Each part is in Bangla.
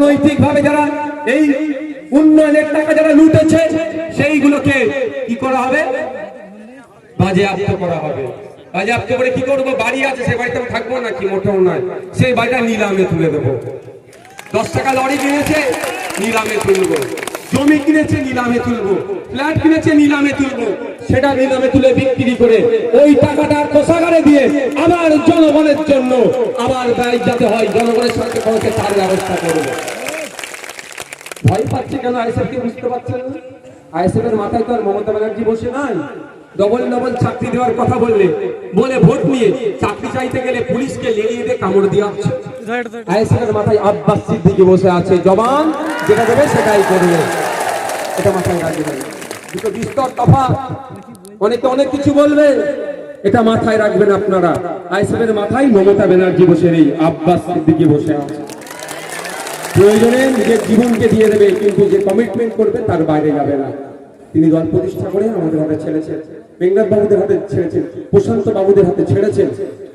অনৈতিকভাবে যারা এই উন্নয়নের টাকা যারা লুটেছে, সেইগুলোকে কি করা হবে? বাজেয়াপ্ত করা হবে। বাজেয়াপ্ত করে কি করব? বাড়ি আছে সেই বাড়িতে থাকব না কি? মোটেও নয়। সেই বাড়িটা নিলামে তুলে দেবো। দশ টাকা লরি কিনেছে, নিলামে তুলবো। জমি কিনেছে, নিলামে তুলবো। ফ্ল্যাট কিনেছে, নিলামে তুলবো। সেটা নিলামে তুলে বিক্রি করে ওই টাকাটা কোষাগারে দিয়ে আবার জনগণের জন্য আবার ব্যয় যাতে হয়, জনগণের সাথে পৌঁছে তার ব্যবস্থা করব। ভয় পাচ্ছে কেন আইএসএফ কে বুঝতে পারছেন না? এর মাথায় তো আর মমতা ব্যানার্জি বসে নাই। ডবল ডবল চাকরি দেওয়ার কথা বললে, বলে ভোট নিয়ে চাকরি চাইতে গেলে পুলিশকে লেলিয়ে দিয়ে কামড় দিয়ে হচ্ছে আইএসএফ এর মাথায় আব্বাস সিদ্দিকি বসে আছে, জবান যেটা দেবে সেটাই করবে। এটা মাথায় রাখবেন। দুটো বিস্তর অনেকে অনেক কিছু বলবে, এটা মাথায় রাখবেন আপনারা। আইএসএফ এর মাথায় মমতা ব্যানার্জি বসে নেই, আব্বাস বসে প্রয়োজনে নিজের জীবনকে দিয়ে দেবে, কিন্তু যে কমিটমেন্ট করবে তার বাইরে যাবে না। তিনি দল প্রতিষ্ঠা করে আমাদের হাতে ছেড়েছেন। মেঘনাথ বাবুদের হাতে ছেড়েছেন, প্রশান্ত বাবুদের হাতে ছেড়েছেন।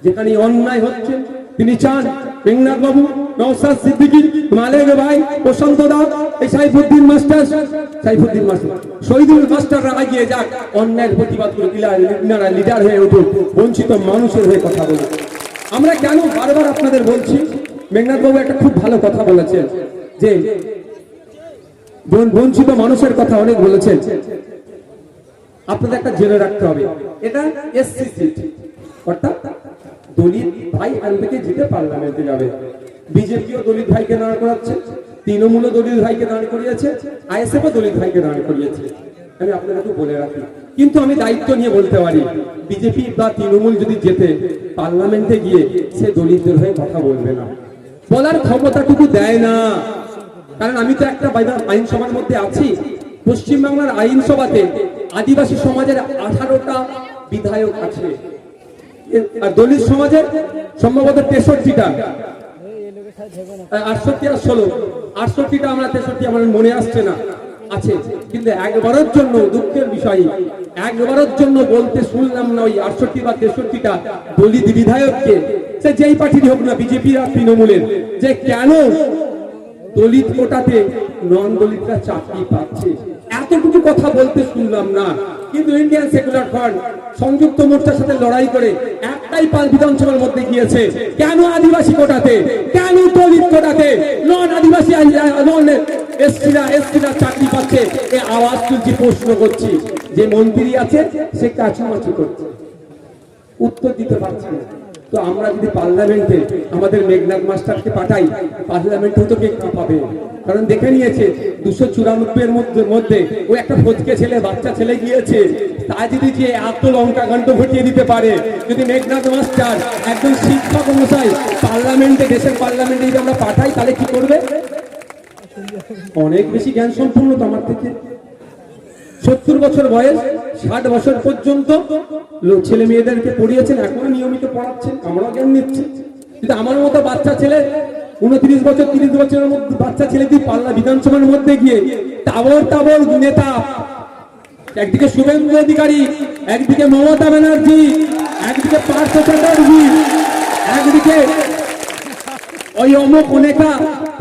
যেখানে অন্যায় হচ্ছে তিনি চান মেঘনাথ বাবু মালেক ভাই প্রশান্ত দাস এই সাইফুদ্দিন মাস্টার সাইফুদ্দিন মাস্টার। শহীদুল মাস্টাররা যাক, অন্যায়ের প্রতিবাদ করে ইনারা লিডার হয়ে উঠুন বঞ্চিত মানুষের হয়ে কথা বলুন আমরা কেন বারবার আপনাদের বলছি মেঘনাথ বাবু একটা খুব ভালো কথা বলেছেন, যে বঞ্চিত মানুষের কথা অনেক বলেছেন। আপনাদের একটা জেনে রাখতে হবে, এটা এসসি অর্থাৎ দলিত ভাই থেকে জিতে পার্লামেন্টে যাবে। বিজেপিও দলিত ভাইকে দাঁড় করাচ্ছে, তৃণমূলও দলিত ভাইকে দাঁড় করিয়েছে, আইএসএফও দলিত ভাইকে দাঁড় করিয়েছে। আমি আপনাদেরকে বলে রাখি, কিন্তু আমি দায়িত্ব নিয়ে বলতে পারি, বিজেপি বা তৃণমূল যদি জেতে, পার্লামেন্টে গিয়ে সে দলিতদের হয়ে কথা বলবে না। বলার ক্ষমতাটুকু দেয় না। কারণ আমি তো একটা আইনসভার মধ্যে আছি। পশ্চিমবাংলার আইনসভাতে আদিবাসী সমাজের আঠারোটা বিধায়ক আছে। আর দলিত সমাজের সম্ভবত তেষট্টিটা। আটষট্টি আর ষোলো। আটষট্টিটা আমরা তেষট্টি আমার মনে আসছে না, আছে। কিন্তু একবারের জন্য দুঃখের বিষয়, একবারের জন্য বলতে শুনলাম না ওই আটষট্টি বা তেষট্টিটা দলিত বিধায়ককে। সে যেই পার্টির হোক না, বিজেপি আর তৃণমূলের। যে কেন দলিত কোটাতে নন দলিতরা চাকরি পাচ্ছে? এতটুকু কথা বলতে শুনলাম না। কিন্তু ইন্ডিয়ান সেকুলার ফ্রন্ট সংযুক্ত মোর্চার সাথে লড়াই করে একটাই পাল বিধানসভার মধ্যে গিয়েছে। কেন আদিবাসী কোটাতে? কেন দলিত কোটাতে? নন আদিবাসী নন এসসিরা এসসিরা চাকরি পাচ্ছে। এ আওয়াজ তুলছি, প্রশ্ন করছি। যে মন্ত্রী আছে, সে কাছামাছি করছে। উত্তর দিতে পারছে না। তো আমরা যদি পার্লামেন্টে আমাদের মেঘনাথ মাস্টারকে পাঠাই, পার্লামেন্টে তো কে কাঁপাবে কারণ দেখে নিয়েছে, দুশো চুরানব্বই এর মধ্যে মধ্যে ও একটা ফজকে ছেলে, বাচ্চা ছেলে গিয়েছে। তা যদি যে এত লঙ্কা কাণ্ড ঘটিয়ে দিতে পারে, যদি মেঘনাথ মাস্টার একজন শিক্ষক মশাই পার্লামেন্টে, দেশের পার্লামেন্টে যদি আমরা পাঠাই, তাহলে কি করবে? অনেক বেশি জ্ঞান সম্পূর্ণ তো আমার থেকে। সত্তর বছর বয়স, ষাট বছর পর্যন্ত ছেলে মেয়েদেরকে পড়িয়েছেন, এখনও নিয়মিত পড়াচ্ছেন, আমরাও জ্ঞান নিচ্ছি। কিন্তু আমার মতো বাচ্চা ছেলে, উনত্রিশ বছর, তিরিশ বছরের মধ্যে বাচ্চা ছেলে দিয়ে পাল্লা বিধানসভার মধ্যে গিয়ে তাবর তাবর নেতা, একদিকে শুভেন্দু অধিকারী, একদিকে মমতা ব্যানার্জি, একদিকে পার্থ চ্যাটার্জি, একদিকে ওই অমুক নেতা,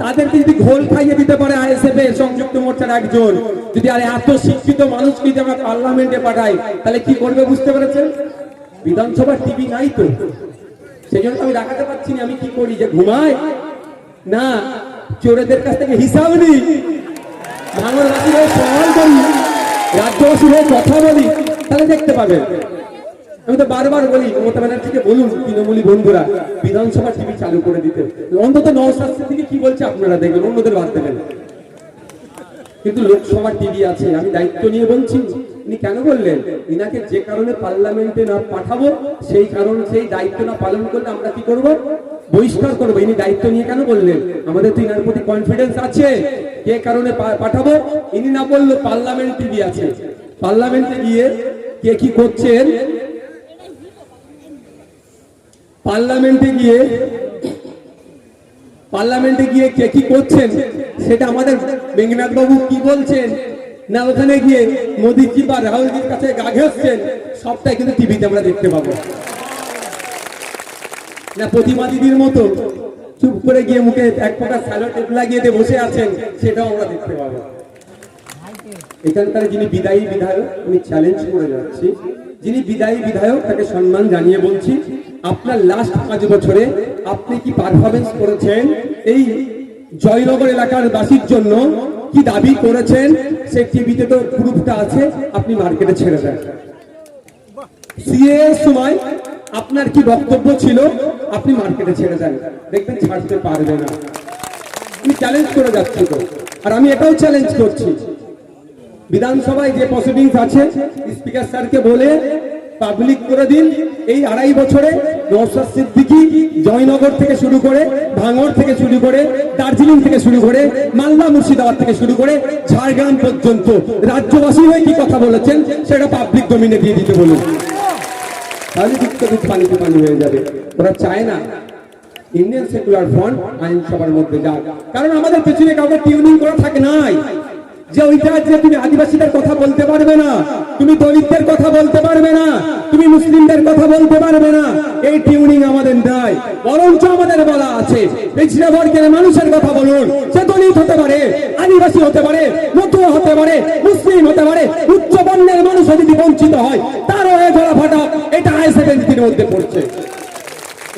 তাদেরকে যদি ঘোল খাইয়ে দিতে পারে আইএসএফ এর সংযুক্ত মোর্চার একজন, যদি আর এত শিক্ষিত মানুষকে যদি আমরা পার্লামেন্টে পাঠাই, তাহলে কি করবে বুঝতে পেরেছেন? বিধানসভা টিভি নাই তো। সেই জন্য আমি দেখাতে পারছি না, আমি কি করি? যে ঘুমাই? না, চোরেদের কাছ থেকে হিসাব নিই। করি, রাজ্যবাসীর হয়ে কথা বলি, তাহলে দেখতে পাবেন। আমি তো বারবার বলি, মমতা ব্যানার্জিকে বলুন, তৃণমূলী বন্ধুরা, বিধানসভা টিভি চালু করে দিতে। অন্তত নশাস্ত্রী থেকে কি বলছে আপনারা দেখবেন, অন্যদের বাদ দেবেন। কিন্তু লোকসভা টিভি আছে, আমি দায়িত্ব নিয়ে বলছি। ইনি কেন বললেন? ইনাকে যে কারণে পার্লামেন্টে না পাঠাবো, সেই কারণ, সেই দায়িত্ব না পালন করলে আমরা কি করব? বহিষ্কার করব। ইনি দায়িত্ব নিয়ে কেন বললেন? আমাদের তো ইনার প্রতি কনফিডেন্স আছে। কে কারণে পাঠাবো? ইনি না বলল পার্লামেন্ট টিভি আছে। পার্লামেন্টে গিয়ে কে কি করছেন? পার্লামেন্টে গিয়ে পার্লামেন্টে গিয়ে কে কি করছেন, সেটা আমাদের মেঘনাথ বাবু কি বলছেন, না ওখানে গিয়ে মোদিজি বা রাহুলজির কাছে গা ঘেসছেন সবটাই কিন্তু টিভিতে আমরা দেখতে পাবো। না, প্রতিমা দিদির মতো চুপ করে গিয়ে মুখে এক প্রকার স্যালো টেপ লাগিয়ে দিয়ে বসে আছেন, সেটাও আমরা দেখতে পাবো। এখানকার যিনি বিদায়ী বিধায়ক, আমি চ্যালেঞ্জ করে যাচ্ছি। যিনি বিদায়ী বিধায়ক, তাকে সম্মান জানিয়ে বলছি। আপনার লাস্ট পাঁচ বছরে আপনি কি পারফরমেন্স করেছেন? এই জয়নগর এলাকার বাসীর জন্য কি দাবি করেছেন? সে টিভিতে তো প্রুফটা আছে, আপনি মার্কেটে ছেড়ে দেন। সিএ সময় আপনার কি বক্তব্য ছিল? আপনি মার্কেটে ছেড়ে দেন। দেখবেন ছাড়তে পারবে না। আমি চ্যালেঞ্জ করে যাচ্ছি তো। আর আমি এটাও চ্যালেঞ্জ করছি। বিধানসভায় যে প্রসিডিংস আছে স্পিকার স্যারকে বলে পাবলিক করে দিন। এই আড়াই বছরে নওশাদ সিদ্দিকী জয়নগর থেকে শুরু করে ভাঙর থেকে শুরু করে দার্জিলিং থেকে শুরু করে মালদা মুর্শিদাবাদ থেকে শুরু করে ঝাড়গ্রাম পর্যন্ত রাজ্যবাসী হয়ে কি কথা বলেছেন সেটা পাবলিক ডোমিনে দিয়ে দিতে বলুন। তাহলে পানিতে পানি হয়ে যাবে। ওরা চায় না। ইন্ডিয়ান সেকুলার ফ্রন্ট আইনসভার মধ্যে যাক। কারণ আমাদের পেছনে কাউকে টিউনিং করা থাকে নাই। যে ওইটা যে তুমি আদিবাসীদের কথা বলতে পারবে না, তুমি দলিতদের কথা বলতে পারবে না, তুমি মুসলিমদের কথা বলতে পারবে না, এই টিউনিং আমাদের নাই বরঞ্চ আমাদের বলা আছে পিছড়ে বর্গের মানুষের কথা বলুন সে দলিত হতে পারে, আদিবাসী হতে পারে, মতুয়া হতে পারে, মুসলিম হতে পারে, উচ্চ বর্ণের মানুষ যদি বঞ্চিত হয়, তারও হয়ে গলা ফাটা, এটা আইসেভেন্সির মধ্যে পড়ছে।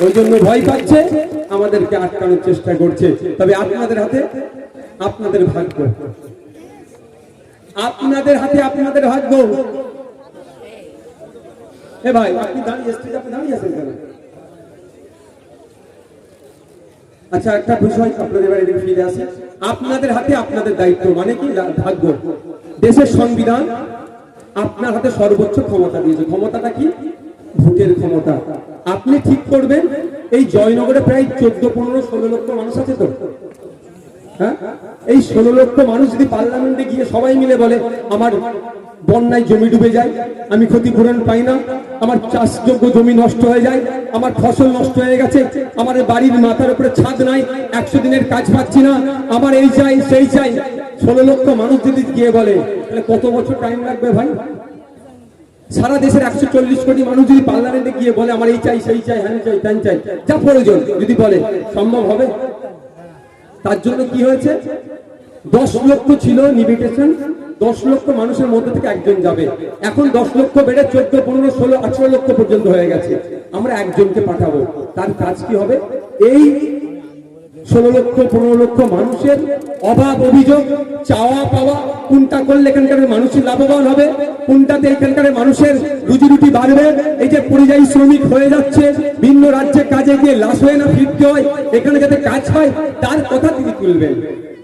ওই জন্য ভয় পাচ্ছে, আমাদেরকে আটকানোর চেষ্টা করছে, তবে আপনাদের হাতে আপনাদের ভাগ্য। আপনাদের হাতে আপনাদের ভাগ্য এ ভাই, আপনি দাঁড়িয়ে স্টেজ দাঁড়িয়ে আছেন কেন? আচ্ছা একটা বিষয় আপনাদের বাড়ি ফিরে আসে। আপনাদের হাতে আপনাদের দায়িত্ব মানে কি? ভাগ্য। দেশের সংবিধান আপনার হাতে সর্বোচ্চ ক্ষমতা দিয়েছে। ক্ষমতাটা কি? ভোটের ক্ষমতা। আপনি ঠিক করবেন, এই জয়নগরে প্রায় চোদ্দ, পনেরো, ষোলো লক্ষ মানুষ আছে তো। হ্যাঁ? এই ষোলো লক্ষ মানুষ যদি পার্লামেন্টে গিয়ে সবাই মিলে বলে, আমার বন্যায় জমি ডুবে যায়, আমি ক্ষতিপূরণ পাই না, আমার চাষযোগ্য জমি নষ্ট হয়ে যায়, আমার ফসল নষ্ট হয়ে গেছে, আমার বাড়ির মাথার উপরে ছাদ নাই, একশো দিনের কাজ পাচ্ছি না, আমার এই চাই, সেই চাই। ষোলো লক্ষ মানুষ যদি গিয়ে বলে, তাহলে কত বছর টাইম লাগবে ভাই? সারা দেশের একশো চল্লিশ কোটি মানুষ যদি পার্লামেন্টে গিয়ে বলে, আমার এই চাই, সেই চাই হ্যান চাই, ত্যান চাই, যা প্রয়োজন। যদি বলে, সম্ভব হবে? তার জন্য কি হয়েছে? দশ লক্ষ ছিল নিবিটেশন দশ লক্ষ মানুষের মধ্যে থেকে একজন যাবে। এখন দশ লক্ষ বেড়ে চোদ্দ, পনেরো, ষোলো, আঠারো লক্ষ পর্যন্ত হয়ে গেছে। আমরা একজনকে পাঠাবো। তার কাজ কি হবে? এই ষোলো লক্ষ, পনেরো লক্ষ মানুষের অভাব, অভিযোগ, চাওয়া, পাওয়া, কোনটা করলে এখানকার মানুষের লাভবান হবে, কোনটাতে এখানকার মানুষের রুজি রুটি বাড়বে, এই যে পরিযায়ী শ্রমিক হয়ে যাচ্ছে, ভিন্ন রাজ্যে কাজে গিয়ে লাশ হয়ে না ফিরতে হয়, এখানে যাতে কাজ হয়, তার কথা তিনি তুলবেন।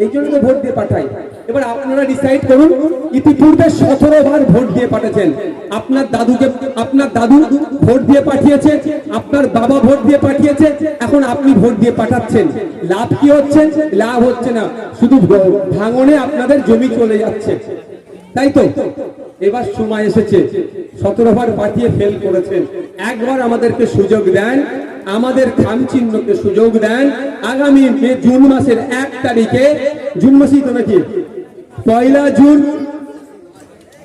এই জন্য তো ভোট দিয়ে পাঠাই এবার আপনারা ডিসাইড করুন, ইতিপূর্বে সতেরো বার ভোট দিয়ে পাঠাচ্ছেন আপনার দাদুকে, আপনার দাদু ভোট দিয়ে পাঠিয়েছে, আপনার বাবা ভোট দিয়ে পাঠিয়েছে, এখন আপনি ভোট দিয়ে পাঠাচ্ছেন। লাভ কি হচ্ছে? লাভ হচ্ছে না। শুধু ভাঙনে আপনাদের জমি চলে যাচ্ছে। তাই তো? এবার সময় এসেছে। সতেরোবার পাঠিয়ে ফেল করেছেন। একবার আমাদেরকে সুযোগ দেন। আমাদের খাম চিহ্নকে সুযোগ দেন। আগামী জুন মাসের এক তারিখে, জুন মাসেই তো নাকি? পয়লা জুন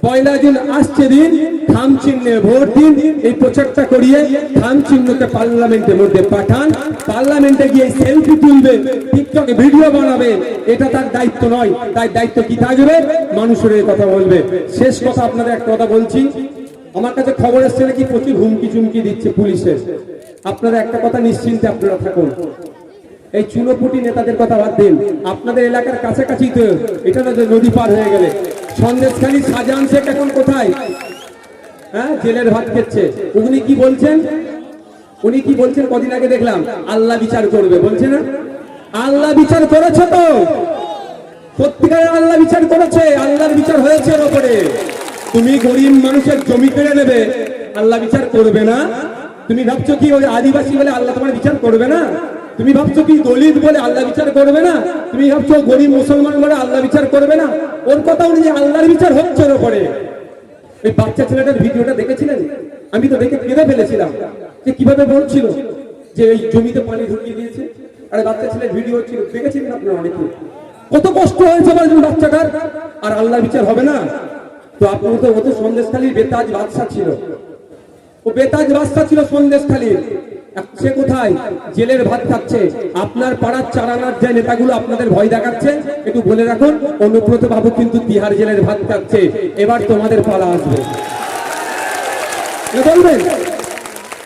পয়লা জুন আসছে দিন খাম চিহ্নে ভোট দিন, এই প্রচারটা করিয়ে খাম চিহ্নকে পার্লামেন্টের মধ্যে পাঠান। পার্লামেন্টে গিয়ে সেলফি তুলবে, টিকটকে ভিডিও বানাবে, এটা তার দায়িত্ব নয়, তার দায়িত্ব কি থাকবে? মানুষের এই কথা বলবে। শেষ কথা আপনাদের একটা কথা বলছি, আমার কাছে খবর এসছে নাকি প্রচুর হুমকি চুমকি দিচ্ছে পুলিশের আপনারা একটা কথা নিশ্চিন্তে আপনারা থাকুন। এই চুনোপুটি নেতাদের কথা বাদ দিন। আপনাদের এলাকার কাছাকাছি তো, এটা না যে নদী পার হয়ে গেলে। সন্দেশখালী শাহজাহান শেখ এখন কোথায়? হ্যাঁ জেলের ভাত খেচ্ছে। উনি কি বলছেন? উনি কি বলছেন? কদিন আগে দেখলাম। আল্লাহ বিচার করবে, বলছে না? আল্লাহ বিচার করেছে তো। সত্যিকারের আল্লাহ বিচার করেছে। আল্লাহর বিচার হয়েছে ওপরে। তুমি গরিব মানুষের জমি কেড়ে নেবে। আল্লাহ বিচার করবে না। তুমি ভাবছ কি ওই আদিবাসী বলে আল্লাহ তোমার বিচার করবে না? তুমি ভাবছ কি দলিত বলে আল্লাহ বিচার করবে না? তুমি ভাবছ গরিব মুসলমান বলে আল্লাহ বিচার করবে না? ওর কথা অনুযায়ী আল্লাহর বিচার হচ্ছে ওর ওপরে ওই বাচ্চা ছেলেটার ভিডিওটা দেখেছিলেন? আমি তো দেখে কেঁদে ফেলেছিলাম যে কীভাবে বলছিল যে এই জমিতে পানি ঢুকিয়ে দিয়েছে। আরে বাচ্চা ছেলের ভিডিও ছিল, দেখেছিলেন আপনারা অনেকে? কত কষ্ট হয়েছে আমার বাচ্চাটার। আর আল্লাহ বিচার হবে না? তো আপনি তো ও তো সন্দেশখালীর বেতাজ বাদশা ছিল। ও বেতাজ বাদশা ছিল সন্দেশখালীর। সে কোথায়? জেলের ভাত খাচ্ছে। আপনার পাড়ার চারানার যে নেতাগুলো আপনাদের ভয় দেখাচ্ছে, একটু বলে রাখুন, অনুব্রত বাবু কিন্তু তিহার জেলের ভাত খাচ্ছে। এবার তোমাদের পালা আসবে। বলবেন?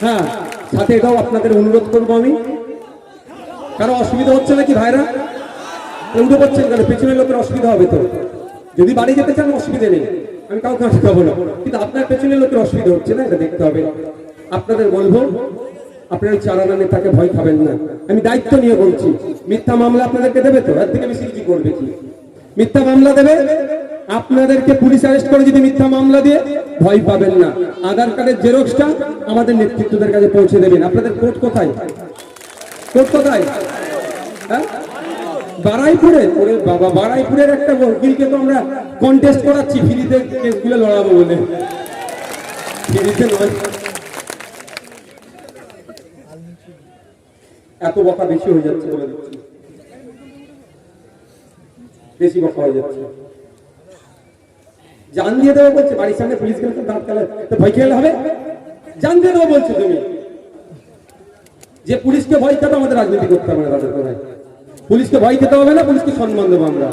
হ্যাঁ সাথে এটাও আপনাদের অনুরোধ করব আমি। কারও অসুবিধা হচ্ছে নাকি ভাইরা? উঠে পড়ছেন কেন? পেছনের লোকের অসুবিধা হবে তো। যদি বাড়ি যেতে চান, অসুবিধা নেই। আমি কাউকে আটকাবো না। কিন্তু আপনার পেছনের লোকের অসুবিধা হচ্ছে না? এটা দেখতে হবে। আপনাদের বলব আপনার চারানা নেতাকে ভয় খাবেন না। আমি দায়িত্ব নিয়ে বলছি, মিথ্যা মামলা আপনাদেরকে দেবে তো? এর থেকে বেশি কি করবে কি? মিথ্যা মামলা দেবে? আপনাদেরকে পুলিশ অ্যারেস্ট করে যদি মিথ্যা মামলা দিয়ে ভয় পাবেন না। আধার কার্ডের জেরক্সটা আমাদের নেতৃত্বদের কাছে পৌঁছে দেবেন। আপনাদের কোর্ট কোথায়? কোর্ট কোথায়? হ্যাঁ? বারাইপুরে ওরে বাবা, বারাইপুরের একটা উকিলকে তো আমরা কন্টেস্ট করাচ্ছি। ফ্রিতে কেসগুলো লড়াবো বলে। ফ্রিতে নয়। এত বকা বেশি হয়ে যাচ্ছে বলে দিচ্ছি। বেশি বকা হয়ে যাচ্ছে। জান দিয়ে দেবো বলছে, বাড়ির সামনে পুলিশ গেলে তো দাঁত কালে তো ভয় খেলে হবে? জান দিয়ে দেবো বলছো তুমি। যে পুলিশকে ভয় খেতে আমাদের রাজনীতি করতে হবে না তাদের কোথায় পুলিশকে ভয় খেতে হবে না, পুলিশকে সম্মান দেবো আমরা।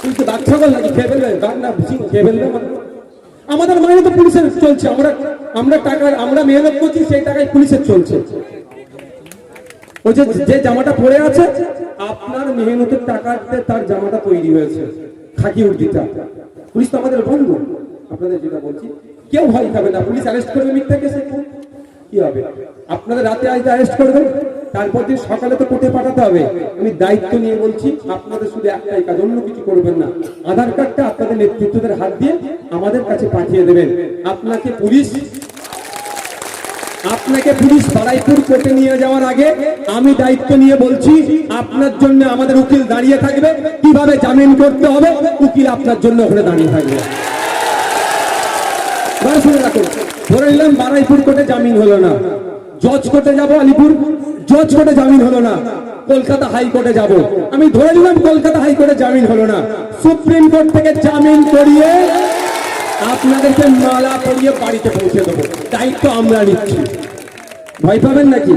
পুলিশকে দাগ ছাগল নাকি খেয়ে ফেলবে? দাগ না খেয়ে ফেলবে? আমাদের? মাইনে তো পুলিশের চলছে, আমরা আমরা টাকা আমরা মেহনত করছি, সেই টাকায় পুলিশের চলছে। ওই যে যে জামাটা পরে আছে, আপনার মেহনতের টাকাতে তার জামাটা তৈরি হয়েছে, খাকি উর্দিটা। পুলিশ তো আমাদের বন্ধু। আপনাদের যেটা বলছি, কেউ ভয় খাবে না, পুলিশ অ্যারেস্ট করবে মিথ্যা কেসে কি হবে? আপনাদের রাতে আজ অ্যারেস্ট করবে তারপর দিন সকালে তো কোর্টে পাঠাতে হবে। আমি দায়িত্ব নিয়ে বলছি, আপনাদের শুধু একটাই কাজ, অন্য কিছু করবেন না। আধার কার্ডটা আপনাদের নেতৃত্বদের হাত দিয়ে আমাদের কাছে পাঠিয়ে দেবেন। আপনাকে পুলিশ আপনাকে পুলিশ বারাইপুর কোর্টে নিয়ে যাওয়ার আগে আমি দায়িত্ব নিয়ে বলছি, আপনার জন্য আমাদের উকিল দাঁড়িয়ে থাকবে। কীভাবে জামিন করতে হবে? উকিল আপনার জন্য ওখানে দাঁড়িয়ে থাকবে। ধরে নিলাম বারাইপুর কোর্টে জামিন হলো না। জজ কোর্টে যাব আলিপুর, জজ কোর্টে জামিন হলো না। কলকাতা হাইকোর্টে যাব। আমি ধরে নিলাম কলকাতা হাইকোর্টে জামিন হলো না। সুপ্রিম কোর্ট থেকে জামিন করিয়ে আপনাদেরকে মালা পরিয়ে বাড়িতে পৌঁছে দেবো। দায়িত্ব আমরা নিচ্ছি। ভয় পাবেন নাকি?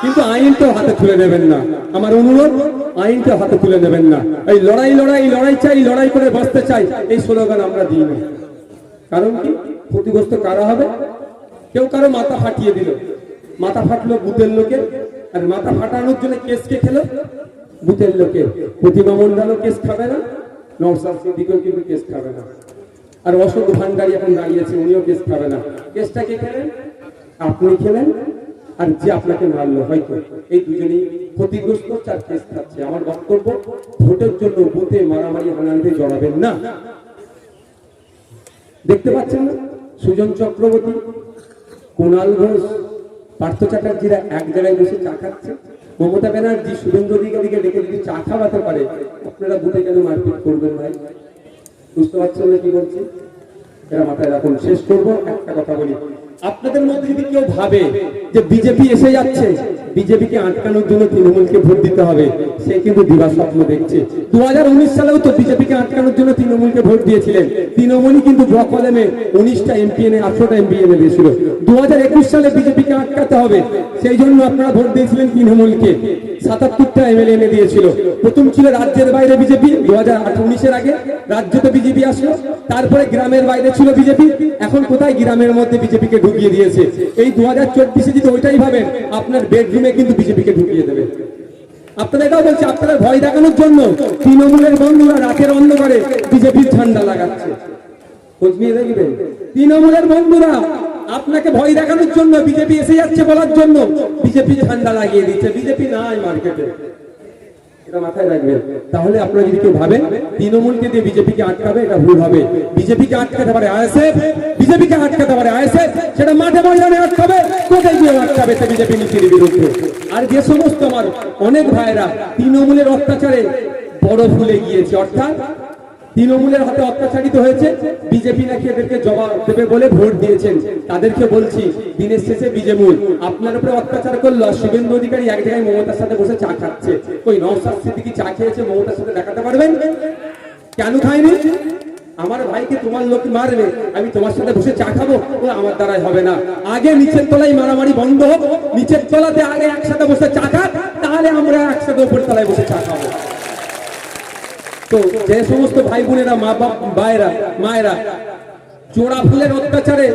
কিন্তু আইনটা হাতে তুলে নেবেন না। আমার অনুরোধ আইনটা হাতে তুলে নেবেন না। এই লড়াই লড়াই লড়াই চাই, লড়াই করে বাঁচতে চাই, এই স্লোগান আমরা দিই না। কারণ কি? ক্ষতিগ্রস্ত কারা হবে? কেউ কারও মাথা ফাটিয়ে দিল। মাথা ফাটলো বুথের লোকের। আর মাথা ফাটানোর জন্য কেস কে খেলো? বুথের লোকের প্রতিমা মন্ডলও কেস খাবে না। নওসাদ সিদ্দিকও কিন্তু কেস খাবে না। আর অশোক ভান্ডারী এখন দাঁড়িয়েছে, উনিও কেস খাবে না। কেসটা কে খেলেন? আপনি খেলেন? আর যে আপনাকে মারলো, হয়তো। এই দুজনেই ক্ষতিগ্রস্ত, চার কেস খাচ্ছে। আমার বক্তব্য, ভোটের জন্য বুথে মারামারি হানাহানি জড়াবেন না। দেখতে পাচ্ছেন সুজন চক্রবর্তী, কুণাল ঘোষ, পার্থ চ্যাটার্জিরা এক জায়গায় বসে চা খাচ্ছে। মমতা ব্যানার্জি, শুভেন্দু অধিকারীকে ডেকে যদি চা খাওয়াতে পারে, আপনারা বুথে কেন মারপিট করবেন ভাই? বুঝতে পারছেন না কি বলছি? এরা মাথায় রাখুন, শেষ করব, একটা কথা বলি। আপনাদের মধ্যে যদি কেউ ভাবে যে বিজেপি এসে যাচ্ছে, বিজেপিকে আটকানোর জন্য তৃণমূলকে ভোট দিতে হবে, সে কিন্তু দিবা স্বপ্ন দেখছে। দু সালেও তো বিজেপিকে আটকানোর জন্য তৃণমূলকে ভোট দিয়েছিলেন। তৃণমূলই কিন্তু ব্লকলেমে উনিশটা এমপি এনে আঠারোটা এমপি এনে দিয়েছিল। দু সালে বিজেপিকে আটকাতে হবে, সেই জন্য আপনারা ভোট দিয়েছিলেন তৃণমূলকে। সাতাত্তরটা এমএলএ এনে দিয়েছিল। প্রথম ছিল রাজ্যের বাইরে বিজেপি দু হাজার উনিশের আগে রাজ্যতে বিজেপি আসলো, তারপরে গ্রামের বাইরে ছিল বিজেপি, এখন কোথায় গ্রামের মধ্যে বিজেপিকে ঢুকিয়ে দিয়েছে? এই দু হাজার চব্বিশে যদি ওইটাই ভাবেন, আপনার বেডরুমে কিন্তু বিজেপিকে ঢুকিয়ে দেবে। আপনারা এটাও বলছে আপনারা ভয় দেখানোর জন্য তৃণমূলের বন্ধুরা রাতের অন্ধকারে বিজেপির ঝান্ডা লাগাচ্ছে। খোঁজ নিয়ে দেখবেন, তৃণমূলের বন্ধুরা আপনাকে ভয় দেখানোর জন্য বিজেপি এসে যাচ্ছে বলার জন্য। বিজেপি ঝান্ডা লাগিয়ে দিচ্ছে, বিজেপি নাই মার্কেটে। তাহলে আপনারা যদি কেউ ভাবেন, তৃণমূলকে দিয়ে বিজেপিকে আটকাবে, এটা ভুল হবে। বিজেপিকে আটকাতে পারে আইএসএফ, বিজেপিকে আটকাতে পারে আইএসএফ, সেটা মাঠে ময়দানে আটকাবে কোথায় গিয়ে আটকাবে সে বিজেপি নীতির বিরুদ্ধে। আর যে সমস্ত আমার অনেক ভাইরা তৃণমূলের অত্যাচারে বড় ফুলে গিয়েছে, অর্থাৎ তৃণমূলের হাতে অত্যাচারিত হয়েছে। বিজেপি নাকি এদেরকে জবাব দেবে বলে ভোট দিয়েছেন। তাদেরকে বলছি, দিনের শেষে বিজেমুল আপনার উপরে অত্যাচার করল, শুভেন্দু অধিকারী এক জায়গায় মমতার সাথে বসে চা খাচ্ছে। ওই নওসাদ সিদ্দিকি চা খেয়েছে, মমতার সাথে দেখাতে পারবেন? কেন খায়নি? আমার ভাইকে তোমার লোক মারবে, আমি তোমার সাথে বসে চা খাব? আমার দ্বারাই হবে না। আগে নিচের তলায় মারামারি বন্ধ হোক, নিচের তলাতে আগে একসাথে বসে চা খাক, তাহলে আমরা একসাথে উপর তলায় বসে চা খাব। তো যে সমস্ত ভাই বোনেরা, মা বাপ ভাইরা মায়েরা জোড়া ফুলের অত্যাচারে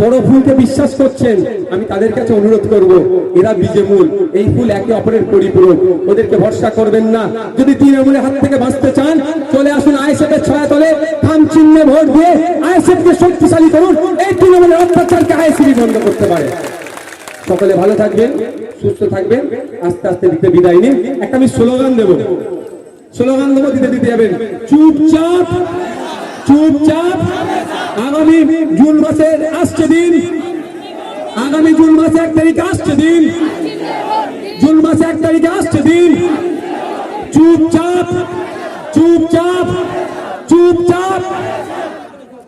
বড় ফুলকে বিশ্বাস করছেন, আমি তাদের কাছে অনুরোধ করব, এরা বীজে মূল, এই ফুল একে অপরের পরিপূরক, ওদেরকে ভরসা করবেন না। যদি তৃণমূলের হাত থেকে বাঁচতে চান, চলে আসুন আইএসএফের ছায়া তলে খাম চিহ্নে ভোট দিয়ে আইএসএফকে শক্তিশালী করুন, এই তৃণমূলের অত্যাচারকে আইএসএফ বন্ধ করতে পারে। সকলে ভালো থাকবেন, সুস্থ থাকবেন, আস্তে আস্তে দিতে বিদায় নিন। একটা আমি স্লোগান দেবো। স্লোগান দেবো, দিতে দিতে যাবেন। চুপচাপ চুপচাপ, আগামী জুন মাসের আসছে দিন। আগামী জুন মাসে এক তারিখে আসছে দিন। জুন মাসে এক তারিখে আসছে দিন। চুপচাপ চুপচাপ চুপচাপ।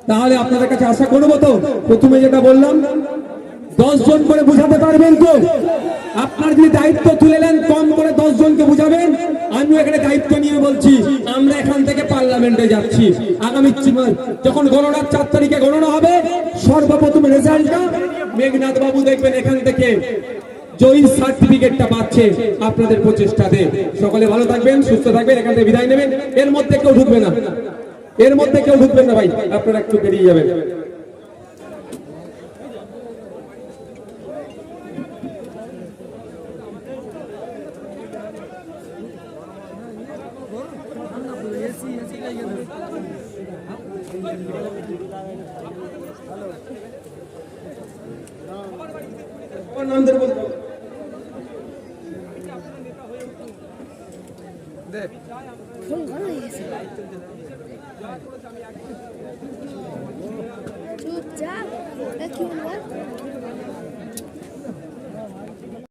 তাহলে আপনাদের কাছে আশা করব তো, প্রথমে যেটা বললাম দশ জন করে বুঝাতে পারবেন তো? আপনার যদি দায়িত্ব তুলে নেন, কম করে দশ জনকে বুঝাবেন। আমিও এখানে দায়িত্ব নিয়ে বলছি, আমরা এখান থেকে পার্লামেন্টে যাচ্ছি। আগামী যখন গণনার চার তারিখে গণনা হবে, সর্বপ্রথম রেজাল্টটা মেঘনাথ বাবু দেখবেন এখান থেকে। জয়ী সার্টিফিকেটটা পাচ্ছে আপনাদের প্রচেষ্টাতে। সকলে ভালো থাকবেন, সুস্থ থাকবেন, এখান থেকে বিদায় নেবেন। এর মধ্যে কেউ ঢুকবে না। এর মধ্যে কেউ ঢুকবেন না ভাই, আপনারা একটু বেরিয়ে যাবেন। আমার